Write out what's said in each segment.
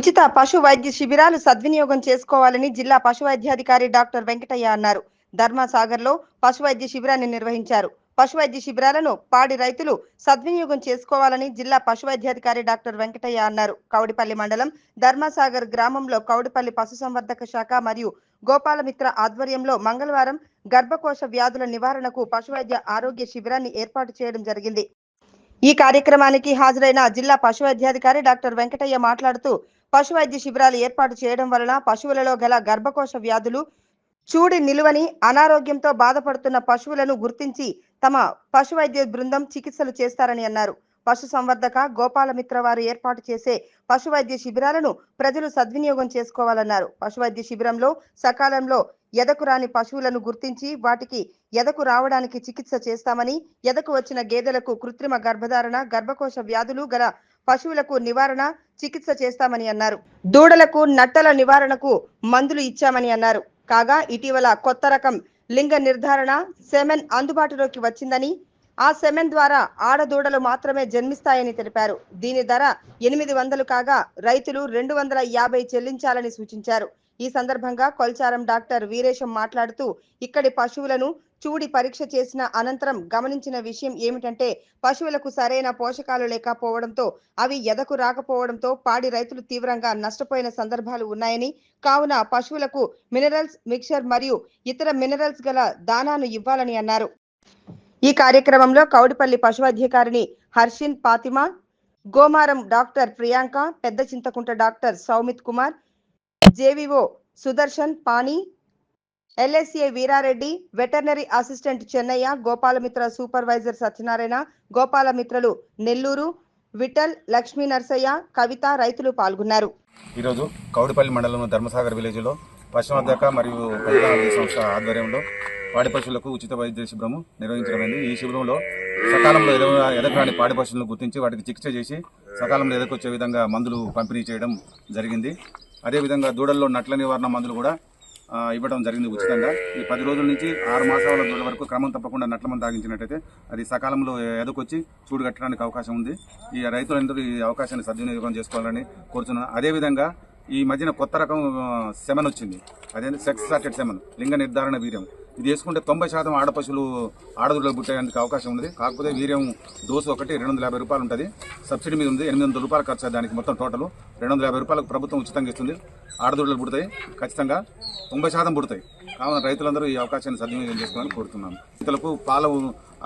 ఉచిత పశు వైద్య శిబిరాలు సద్వినియోగం చేసుకోవాలని జిల్లా పశు వైద్యాధికారి డాక్టర్ వెంకటయ్య అన్నారు. ధర్మసాగర్లో పశు వైద్య శిబిరాన్ని నిర్వహించారు. పశు వైద్య శిబిరాలను పాడి రైతులు సద్వినియోగం చేసుకోవాలని జిల్లా పశు వైద్యాధికారి డాక్టర్ వెంకటయ్య అన్నారు. కౌడిపల్లి మండలం ధర్మసాగర్ గ్రామంలో కౌడిపల్లి పశుసంవర్ధక శాఖ మరియు గోపాలమిత్ర ఆధ్వర్యంలో మంగళవారం గర్భకోశ వ్యాధుల నివారణకు పశు వైద్య ఆరోగ్య శిబిరాన్ని ఏర్పాటు చేయడం జరిగింది. ఈ కార్యక్రమానికి హాజరైన జిల్లా పశు వైద్యాధికారి డాక్టర్ వెంకటయ్య మాట్లాడుతూ పశు వైద్య శిబిరాలు ఏర్పాటు చేయడం వలన పశువులలో గల గర్భకోశ వ్యాధులు చూడి నిలువని అనారోగ్యంతో బాధపడుతున్న పశువులను గుర్తించి తమ పశు వైద్య బృందం చికిత్సలు చేస్తారని అన్నారు. పశు సంవర్ధక గోపాలమిత్ర వారు ఏర్పాటు చేసే పశు వైద్య శిబిరాలను ప్రజలు సద్వినియోగం చేసుకోవాలన్నారు. పశు వైద్య శిబిరంలో సకాలంలో ఎదకు రాని పశువులను గుర్తించి వాటికి ఎదకు రావడానికి చికిత్స చేస్తామని ఎదకు వచ్చిన గేదెలకు కృత్రిమ గర్భధారణ గర్భకోశ వ్యాధులు గల పశువులకు నివారణ చికిత్స చేస్తామని అన్నారు. దూడలకు నట్టల నివారణకు మందులు ఇచ్చామని అన్నారు. కాగా ఇటీవల కొత్త రకం లింగ నిర్ధారణ సెమెన్ అందుబాటులోకి వచ్చిందని ఆ సెమెన్ ద్వారా ఆడదూడలు మాత్రమే జన్మిస్తాయని తెలిపారు. దీని ధర ఎనిమిది వందలు కాగా రైతులు రెండు వందల యాభై చెల్లించాలని సూచించారు. ఈ సందర్భంగా కొల్చారం డాక్టర్ వీరేశం మాట్లాడుతూ ఇక్కడి పశువులను చూడి పరీక్ష చేసిన అనంతరం గమనించిన విషయం ఏమిటంటే పశువులకు సరైన పోషకాలు లేకపోవడంతో అవి ఎదకు రాకపోవడంతో పాడి రైతులు తీవ్రంగా నష్టపోయిన సందర్భాలు ఉన్నాయని కావున పశువులకు మినరల్స్ మిక్చర్ మరియు ఇతర మినరల్స్ గల దానాను ఇవ్వాలని అన్నారు. ఈ కార్యక్రమంలో Kowdipally పశువాధికారిని Harshin Fatima Gomaram doctor Priyanka Pedda Chintakunta doctor Soumith Kumar JVO Sudarshan Pani LSA Veerareddy veterinary assistant Chennaiah Gopalamitra supervisor Satyanarayana గోపాలమిత్రలు Nellore Vithal Lakshmi Narsaiah Kavitha రైతులు పాల్గొన్నారు. ఈరోజు కౌడిపల్లి మండలం ధర్మసాగర్ విలేజ్లో పశువర్ధక మరియు సంస్థ ఆధ్వర్యంలో పాడి పశువులకు ఉచిత వైద్య శిబిరము నిర్వహించడమైంది. ఈ శిబిరంలో సకాలంలో ఎదవ ఎదగరాని పాడి పశువులను గుర్తించి వాటికి చికిత్స చేసి సకాలంలో ఎదకొచ్చే విధంగా మందులు పంపిణీ చేయడం జరిగింది. అదేవిధంగా దూడల్లో నట్ల నివారణ మందులు కూడా ఇవ్వడం జరిగింది ఉచితంగా. ఈ పది రోజుల నుంచి ఆరు మాసాల దూడ వరకు క్రమం తప్పకుండా నట్ల మందు తాగించినట్టయితే అది సకాలంలో ఎదకొచ్చి చూడు కట్టడానికి అవకాశం ఉంది. ఈ రైతులందరూ ఈ అవకాశాన్ని సద్వినియోగం చేసుకోవాలని కోరుతున్నాను అదేవిధంగా ఈ మధ్యన కొత్త రకం సెమన్ వచ్చింది. అదే సెక్స్ సార్టెడ్ సెమన్ లింగ నిర్ధారణ వీర్యం. ఇది వేసుకుంటే తొంభై శాతం ఆడపశువులు ఆడదుడులకు పుట్టేందుకు అవకాశం ఉంది కాకపోతే వీర్యం డోసు ఒకటి రెండు వందల యాభై రూపాయలు ఉంటుంది. సబ్సిడీ మీద ఉంది. ఎనిమిది వందల రూపాయలు ఖర్చు దానికి మొత్తం టోటల్. రెండు వందల యాభై రూపాయలకు ప్రభుత్వం ఉచితంగా ఇస్తుంది. ఆడదుడులు పుడతాయి. ఖచ్చితంగా తొంభై శాతం పుడతాయి. కావున రైతులందరూ ఈ అవకాశాన్ని సద్వినియోగం చేసుకోవాలని కోరుతున్నాను. రైతులకు పాల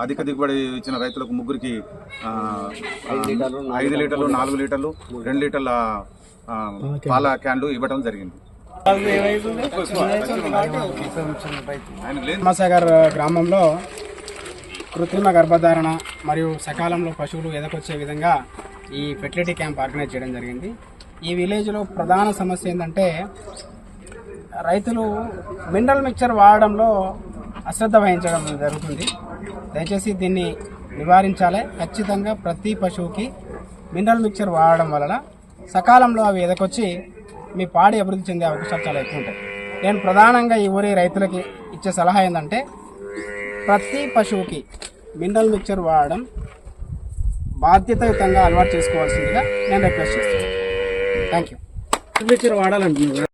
అధిక దిగుబడి ఇచ్చిన రైతులకు ముగ్గురికి ఐదు లీటర్లు నాలుగు లీటర్లు రెండు లీటర్ల పాల క్యాన్లు ఇవ్వడం జరిగింది. మాసాగర్ గ్రామంలో కృత్రిమ గర్భధారణ మరియు సకాలంలో పశువులు ఎదకొచ్చే విధంగా ఈ ఫెర్టిలిటీ క్యాంప్ ఆర్గనైజ్ చేయడం జరిగింది. ఈ విలేజ్లో ప్రధాన సమస్య ఏంటంటే రైతులు మినరల్ మిక్చర్ వాడడంలో అశ్రద్ధ వహించడం జరుగుతుంది. దయచేసి దీన్ని నివారించాలి. ఖచ్చితంగా ప్రతి పశువుకి మినరల్ మిక్చర్ వాడడం వలన సకాలంలో అవి ఎదకొచ్చి మీ పాడి అభివృద్ధి చెందే అవకాశాలు చాలా ఎక్కువ ఉంటాయి. నేను ప్రధానంగా ఈ ఊరి రైతులకి ఇచ్చే సలహా ఏంటంటే ప్రతి పశువుకి మినరల్ మిక్చర్ వాడడం బాధ్యతాయుతంగా అలవాటు చేసుకోవాల్సిందిగా నేను రిక్వెస్ట్ చేస్తున్నాను. Thank you mixture వాడాలంటున్నాను